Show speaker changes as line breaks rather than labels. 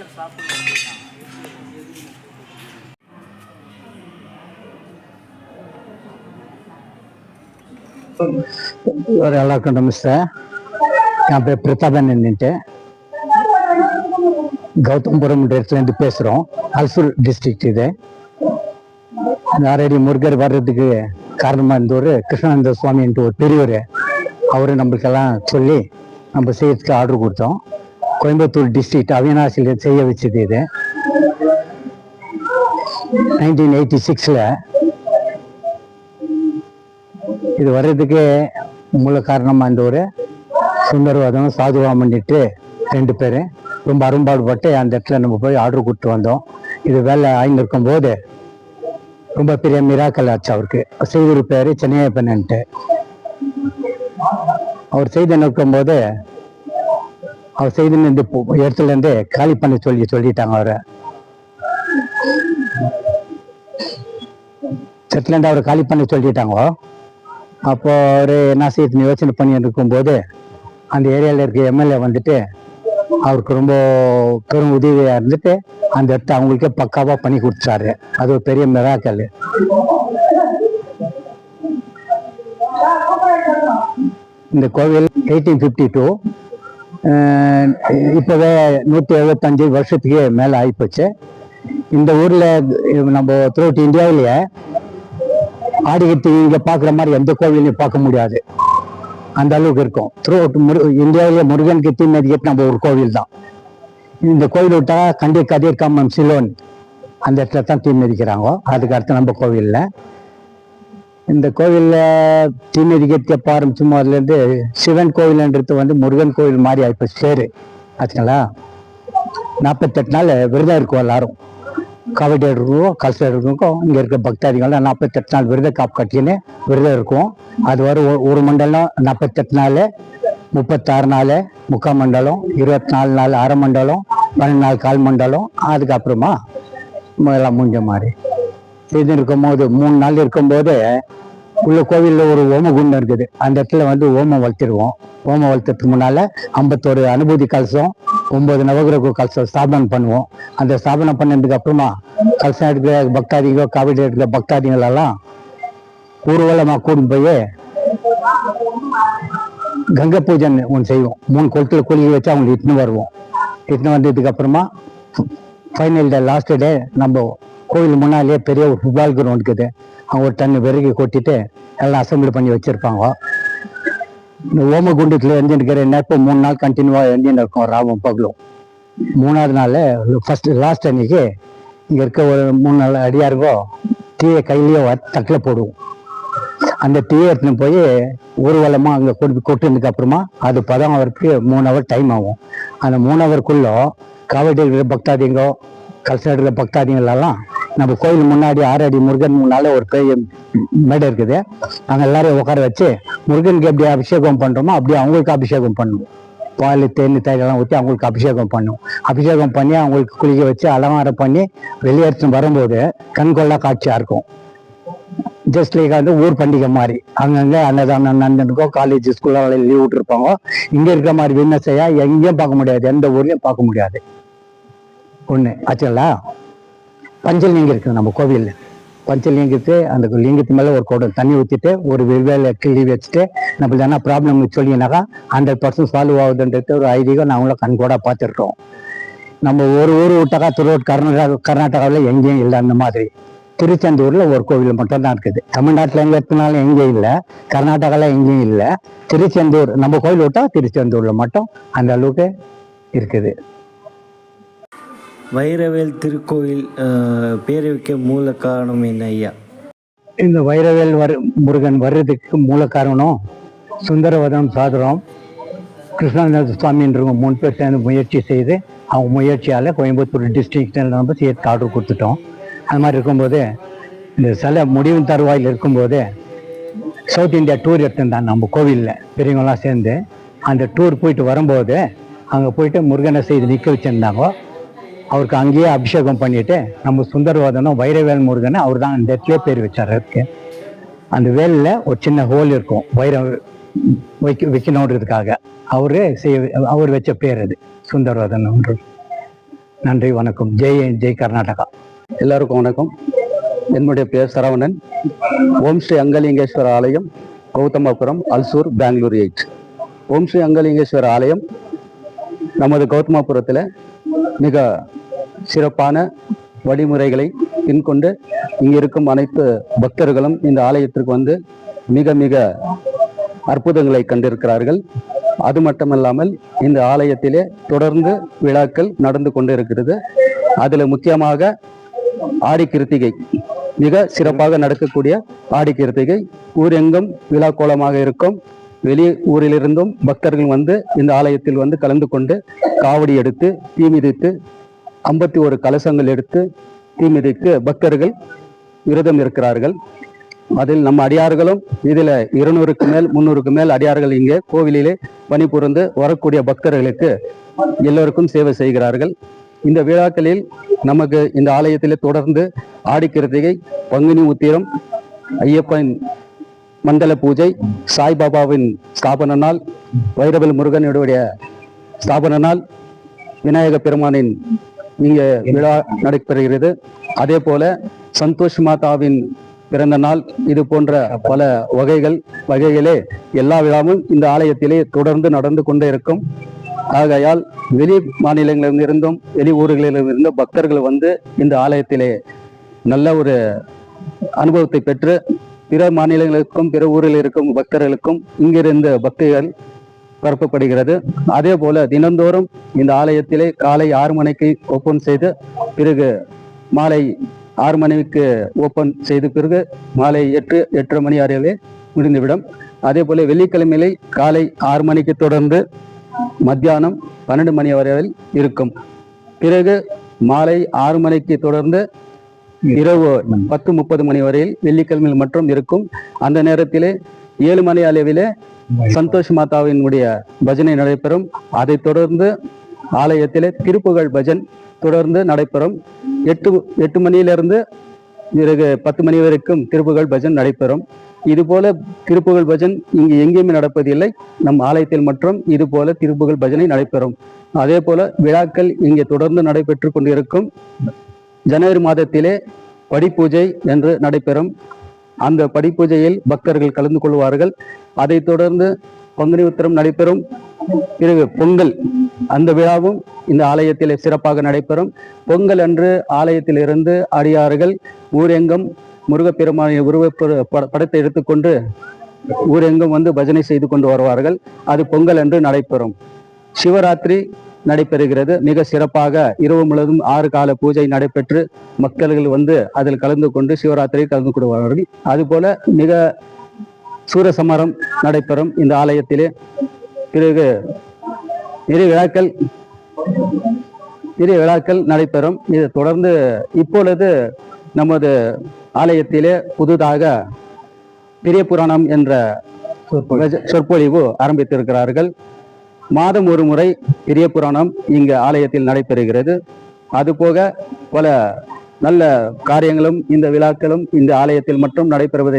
Teacher சாப்பிடணும் அப்படின்னா
ಇವರು ಎಲ್ಲ ನಮಸ್ತೆ என் பேர் பிரதாபன்ட்டு கௌதம்புரம் இடத்துலேருந்து பேசுகிறோம் அல்சூர் டிஸ்ட்ரிக்ட் இது. நாரடி முருகர் வர்றதுக்கு காரணமாக இருந்தவர் கிருஷ்ணானந்த சுவாமின்ட்டு ஒரு பெரியவர். அவரு நம்மளுக்கெல்லாம் சொல்லி நம்ம செய்யறதுக்கு ஆர்டர் கொடுத்தோம். கோயம்புத்தூர் டிஸ்ட்ரிக்ட் அவினாசியில் செய்ய வச்சது இது. நைன்டீன் எயிட்டி சிக்ஸில் இது வர்றதுக்கு மூல காரணமாக இருந்தவர் சுந்தரவாதம் சாதுவாமன்னிட்டு ரெண்டு பேர். ரொம்ப அரும்பாடுபட்டு அந்த இடத்துல நம்ம போய் ஆர்டர் கொடுத்து வந்தோம். இது வேலை ஆய்ந்திருக்கும் போது ரொம்ப பெரிய மிராக்கல் ஆச்சு அவருக்கு. செய்திருப்பார் சென்னையப்பன்ட்டு அவர் செய்து நிற்கும் போது அவர் செய்து இந்த இடத்துல இருந்து காலி பண்ண சொல்லி சொல்லிட்டாங்க அவரை. செட்டில் இருந்து அவரை காலி பண்ண சொல்லிட்டாங்க. அப்போ அவர் என்ன செய்யறது யோசனை பண்ணி இருக்கும்போது அந்த ஏரியாவில் இருக்க எம்எல்ஏ வந்துட்டு அவருக்கு ரொம்ப பெரும் உதவியாக இருந்துட்டு அந்த இடத்த அவங்களுக்கே பக்காவாக பண்ணி கொடுத்துட்டாரு. அது ஒரு பெரிய மிராக்கல் இந்த கோவில் எயிட்டீன் ஃபிஃப்டி டூ இப்போவே நூற்றி எழுபத்தஞ்சு வருஷத்துக்கு மேலே ஆகிப்போச்சு இந்த ஊரில் நம்ம த்ரூட் இந்தியாவிலேயே ஆடிக்கிட்டு இங்கே பார்க்குற மாதிரி எந்த கோவிலையும் பார்க்க முடியாது. அந்த அளவுக்கு இருக்கும். த்ரூ முரு இந்தியாவிலே முருகனுக்கு தீமதிக்கிட்டு நம்ம ஒரு கோவில் தான். இந்த கோவில் விட்டா கண்டி கதிர் கம்மம் சிலோன் அந்த இடத்துல தான் தீ மிதிக்கிறாங்க. அதுக்கு அடுத்து நம்ம கோவிலில் இந்த கோவிலில் தீ மிதிக்கிறதுக்கு ஆரம்பிச்சும் அதுலேருந்து சிவன் கோவில்ன்றது வந்து முருகன் கோவில் மாதிரி ஆயிப்போச்சு பேர். ஆச்சுங்களா நாற்பத்தெட்டு நாள் விரதம் இருக்கும் எல்லாரும். கபடி எடுக்கிறோம் கல்சம் எடுக்கிறோம் இங்கே இருக்க பக்தாதிகள்லாம் நாற்பத்தெட்டு நாள் விரத காப்பு கட்டின்னு விரதம் இருக்கும். அது வர ஒரு- ஒரு மண்டலம் நாற்பத்தெட்டு நாள் முப்பத்தாறு நாள் முக்கால் மண்டலம் இருபத்தி நாலு நாள் அரை மண்டலம் பன்னெண்டு நாள் கால் மண்டலம் அதுக்கப்புறமா எல்லாம் முடிஞ்ச மாதிரி இது இருக்கும்போது மூணு நாள் இருக்கும்போது உள்ள கோவிலில் ஒரு ஓம குண்டம் இருக்குது. அந்த இடத்துல வந்து ஓமம் வளர்த்திடுவோம் ஓமம் வளர்த்துறதுக்கு முன்னால ஐம்பத்தோரு அனுபூதி கலசம் ஒன்பது நவகிரக கலசம் ஸ்தாபனம் பண்ணுவோம். அந்த ஸ்தாபனம் பண்ணதுக்கு அப்புறமா கலசம் எடுக்கிற பக்தாதிகோ காவிரி எடுக்கிற பக்தாதிகள் எல்லாம் ஊர்வலமாக கூட்டிட்டு போய் கங்கை பூஜைன்னு ஒன்று செய்வோம். மூணு குளத்தில் குளிக்க வச்சு அவங்களை இட்டுன்னு வருவோம். இட்டுன்னு வந்ததுக்கு அப்புறமா ஃபைனல் டே லாஸ்ட் டே நம்ம கோவில் முன்னாலேயே பெரிய ஒரு ஃபுட்பால் கிரவுண்ட் இருக்குது. அவங்க ஒரு தண்ணி விறகு கொட்டிட்டு எல்லாம் அசம்பிள் பண்ணி வச்சிருப்பாங்க. இந்த ஓம குண்டத்தில் எரிஞ்சுட்டு நெருப்பு மூணு நாள் கண்டினியூவாக எரிஞ்சுன்னு இருக்கும் ராவும் பகலும். மூணாவது நாள் ஃபர்ஸ்ட் லாஸ்ட் அன்னைக்கு இங்கே இருக்க ஒரு மூணு நாள் அடியாருக்கோ தீயை கையிலேயே வ- தட்டில் போடுவோம். அந்த டீயை எடுத்துன்னு போய் ஊர்வலமாக அங்கே கொண்டு கொட்டுனதுக்கு அப்புறமா அது பதம் அவருக்கு மூணு ஹவர் டைம் ஆகும். அந்த மூணு ஹவருக்குள்ள காவடி இருக்கிற பக்தாதிங்கோ கல்சம் இருக்கிற பக்தாதிங்களெல்லாம் நம்ம கோயில் முன்னாடி ஆறு அடி முருகன் முன்னால ஒரு பெரிய மேடை இருக்குது. அங்கே எல்லாரையும் உட்கார வச்சு முருகனுக்கு எப்படி அபிஷேகம் பண்ணுறோமோ அப்படியே அவங்களுக்கு அபிஷேகம் பண்ணுவோம். பால் தேன் தைலெல்லாம் ஊற்றி அவங்களுக்கு அபிஷேகம் பண்ணுவோம். அபிஷேகம் பண்ணி அவங்களுக்கு குளிக்க வச்சு அலங்காரம் பண்ணி வெளியேற்று வரும்போது கண்கொள்ளா காட்சியாக இருக்கும். ஜஸ்ட் லைக் வந்து ஊர் பண்டிகை மாதிரி. அங்கங்கே அன்னதானம் நடந்துருக்கோம் காலேஜ் ஸ்கூலில் லீவ் விட்டுருப்பாங்க. இங்கே இருக்கிற மாதிரி விண்ணசையா எங்கேயும் பார்க்க முடியாது. எந்த ஊர்லேயும் பார்க்க முடியாது. ஒன்று ஆச்சுங்களா? பஞ்சலிங்கம் இருக்குது நம்ம கோவிலில். பஞ்சலிங்கத்து அந்த லிங்கத்து மேலே ஒரு குடம் தண்ணி ஊற்றிட்டு ஒரு வெவ்வேறு கிள்ளி வச்சுட்டு நம்மளுக்கு என்ன ப்ராப்ளம் சொல்லினாக்கா ஹண்ட்ரட் பர்சன்ட் சால்வ் ஆகுதுன்றது ஒரு ஐதீகம் நாங்களும் கண் கூட பார்த்துருக்கோம் நம்ம ஒரு ஊர் விட்டாக்கா திருவூர் கர்நாடகா கர்நாடகாவில் எங்கேயும் இல்லை அந்த மாதிரி. திருச்செந்தூர்ல ஒரு கோவில் மட்டும்தான் இருக்குது. தமிழ்நாட்டில் எங்கே இருக்கனாலும் எங்கேயும் இல்லை கர்நாடகாவில் எங்கேயும் இல்லை. திருச்செந்தூர் நம்ம கோயில் விட்டா திருச்செந்தூர்ல மட்டும் அந்த அளவுக்கு இருக்குது.
வைரவேல் திருக்கோயில் அஹ், பேர் வைக்க மூல காரணம் என்ன ஐயா?
இந்த வைரவேல் வரு முருகன் வர்றதுக்கு மூல காரணம் சுந்தரவதம் சாதுரம். கிருஷ்ணநாத சுவாமின்றவங்க மூணு பேர் சேர்ந்து முயற்சி செய்து அவங்க முயற்சியால் கோயம்புத்தூர் டிஸ்ட்ரிக்டில் நம்ம சேர்த்து ஆர்டர் கொடுத்துட்டோம். அது மாதிரி இருக்கும்போது இந்த சிலை முடிவின் தருவாயில் இருக்கும்போது சவுத் இந்தியா டூர் எடுத்திருந்தாங்க நம்ம கோவிலில் பெரியவங்களாம் சேர்ந்து. அந்த டூர் போயிட்டு வரும்போது அங்கே போயிட்டு முருகனை செய்து நிற்க வச்சுருந்தாங்க. அவருக்கு அங்கேயே அபிஷேகம் பண்ணிட்டு நம்ம சுந்தரவாதனும் வைரவேல் முருகனை அவர் தான் அந்த இடத்துல பேர் வச்சார் அதுக்கு. அந்த வேலில் ஒரு சின்ன ஹோல் இருக்கும் வைர வைக்க வைக்கணுன்றதுக்காக. அவரு செய்ய அவர் வச்ச பேர் அது சுந்தரவாதன்ன்றது நன்றி வணக்கம். ஜெய் ஜெய் கர்நாடகா.
எல்லாருக்கும் வணக்கம். என்னுடைய பேர் சரவணன். ஓம் ஸ்ரீ அங்கலிங்கேஸ்வர ஆலயம் கௌதமபுரம் அல்சூர் பெங்களூர் எயிட். ஓம் ஸ்ரீ அங்கலிங்கேஸ்வர ஆலயம் நமது கௌதமபுரத்தில் மிக சிறப்பான வழிமுறைகளை பின்கொண்டு இங்கு இருக்கும் அனைத்து பக்தர்களும் இந்த ஆலயத்திற்கு வந்து மிக மிக அற்புதங்களை கண்டிருக்கிறார்கள். அது மட்டுமல்லாமல் இந்த ஆலயத்திலே தொடர்ந்து விழாக்கள் நடந்து கொண்டு இருக்கிறது அதுல முக்கியமாக ஆடி கிருத்திகை மிக சிறப்பாக நடக்கக்கூடிய ஆடி கிருத்திகை. ஊரெங்கும் விழா கோலமாக இருக்கும். வெளி ஊரிலிருந்தும் பக்தர்கள் வந்து இந்த ஆலயத்தில் வந்து கலந்து கொண்டு காவடி எடுத்து தீ மிதித்து ஐம்பத்தி ஒரு கலசங்கள் எடுத்து தீமிதிக்கு பக்தர்கள் விரதம் இருக்கிறார்கள். அதில் நம்ம அடியார்களும் இதில் இருநூறுக்கு மேல் முன்னூறுக்கு மேல் அடியார்கள் இங்கே கோவிலிலே பணிபுரிந்து வரக்கூடிய பக்தர்களுக்கு எல்லோருக்கும் சேவை செய்கிறார்கள். இந்த விழாக்களில் நமக்கு இந்த ஆலயத்திலே தொடர்ந்து ஆடிக்கிருத்திகை பங்குனி உத்திரம் ஐயப்பன் மண்டல பூஜை சாய்பாபாவின் ஸ்தாபன நாள் வைரவல் முருகனுடைய ஸ்தாபன நாள் விநாயக பெருமானின் இங்கே விழா நடைபெறுகிறது. அதே போல சந்தோஷ் மாதாவின் பிறந்த நாள் இது போன்ற பல வகைகள் வகைகளே எல்லா விழாவும் இந்த ஆலயத்திலே தொடர்ந்து நடந்து கொண்டே இருக்கும். ஆகையால் வெளி மாநிலங்களிலிருந்தும் வெளி ஊர்களிலிருந்தும் பக்தர்கள் வந்து இந்த ஆலயத்திலே நல்ல ஒரு அனுபவத்தை பெற்று பிற மாநிலங்களுக்கும் பிற ஊரில் இருக்கும் பக்தர்களுக்கும் இங்கிருந்த பக்திகள் பரப்பப்படுகிறது அதே போல தினந்தோறும் இந்த ஆலயத்திலே காலை ஆறு மணிக்கு ஓப்பன் செய்து பிறகு மாலை ஆறு மணிக்கு ஓப்பன் செய்த பிறகு மாலை எட்டு எட்டரை மணி வரையிலே முடிந்துவிடும். அதே போல வெள்ளிக்கிழமையிலே காலை ஆறு மணிக்கு தொடர்ந்து மத்தியானம் பன்னெண்டு மணி வரையில் இருக்கும். பிறகு மாலை ஆறு மணிக்கு தொடர்ந்து இரவு பத்து முப்பது மணி வரையில் வெள்ளிக்கிழமையில் மட்டும் இருக்கும். அந்த நேரத்திலே ஏழு மணி அளவிலே சந்தோஷ் மாதாவினுடைய பஜனை நடைபெறும். அதைத் தொடர்ந்து ஆலயத்திலே திருப்புகழ் பஜன் தொடர்ந்து நடைபெறும். எட்டு எட்டு மணியிலிருந்து பிறகு பத்து மணி வரைக்கும் திருப்புகழ் பஜன் நடைபெறும். இது போல திருப்புகழ் பஜன் இங்கு எங்கேயுமே நடப்பதில்லை. நம் ஆலயத்தில் மற்றும் இது போல திருப்புகழ் பஜனை நடைபெறும். அதே போல விழாக்கள் இங்கே தொடர்ந்து நடைபெற்று கொண்டிருக்கும். ஜனவரி மாதத்திலே படிப்பூஜை என்று நடைபெறும். அந்த படிப்பூஜையில் பக்தர்கள் கலந்து கொள்வார்கள். அதைத் தொடர்ந்து பங்குனி உத்திரம் நடைபெறும். பிறகு பொங்கல் அந்த விழாவும் இந்த ஆலயத்தில் சிறப்பாக நடைபெறும். பொங்கல் அன்று ஆலயத்தில் இருந்து அடியார்கள் ஊரெங்கும் முருகப்பெருமானின் உருவ படத்தை எடுத்துக்கொண்டு ஊரெங்கும் வந்து பஜனை செய்து கொண்டு வருவார்கள். அது பொங்கல் அன்று நடைபெறும். சிவராத்திரி நடைபெறுகிறது. மிக சிறப்பாக இரவு முழுவதும் ஆறு கால பூஜை நடைபெற்று மக்கள்கள் வந்து அதில் கலந்து கொண்டு சிவராத்திரி கலந்து கொள்வார்கள். அதுபோல மிக சூரசமரம் நடைபெறும் இந்த ஆலயத்திலே. பிறகு இரு விழாக்கள் இரு விழாக்கள் நடைபெறும். இது தொடர்ந்து இப்பொழுது நமது ஆலயத்திலே புதுதாக பெரிய புராணம் என்ற சொற்பொழிவு ஆரம்பித்திருக்கிறார்கள். மாதம் ஒரு முறை பெரிய புராணம் இங்கு ஆலயத்தில் நடைபெறுகிறது. அதுபோக பல நல்ல காரியங்களும் இந்த விழாக்களும் இந்த ஆலயத்தில் மட்டும் நடைபெறுவதை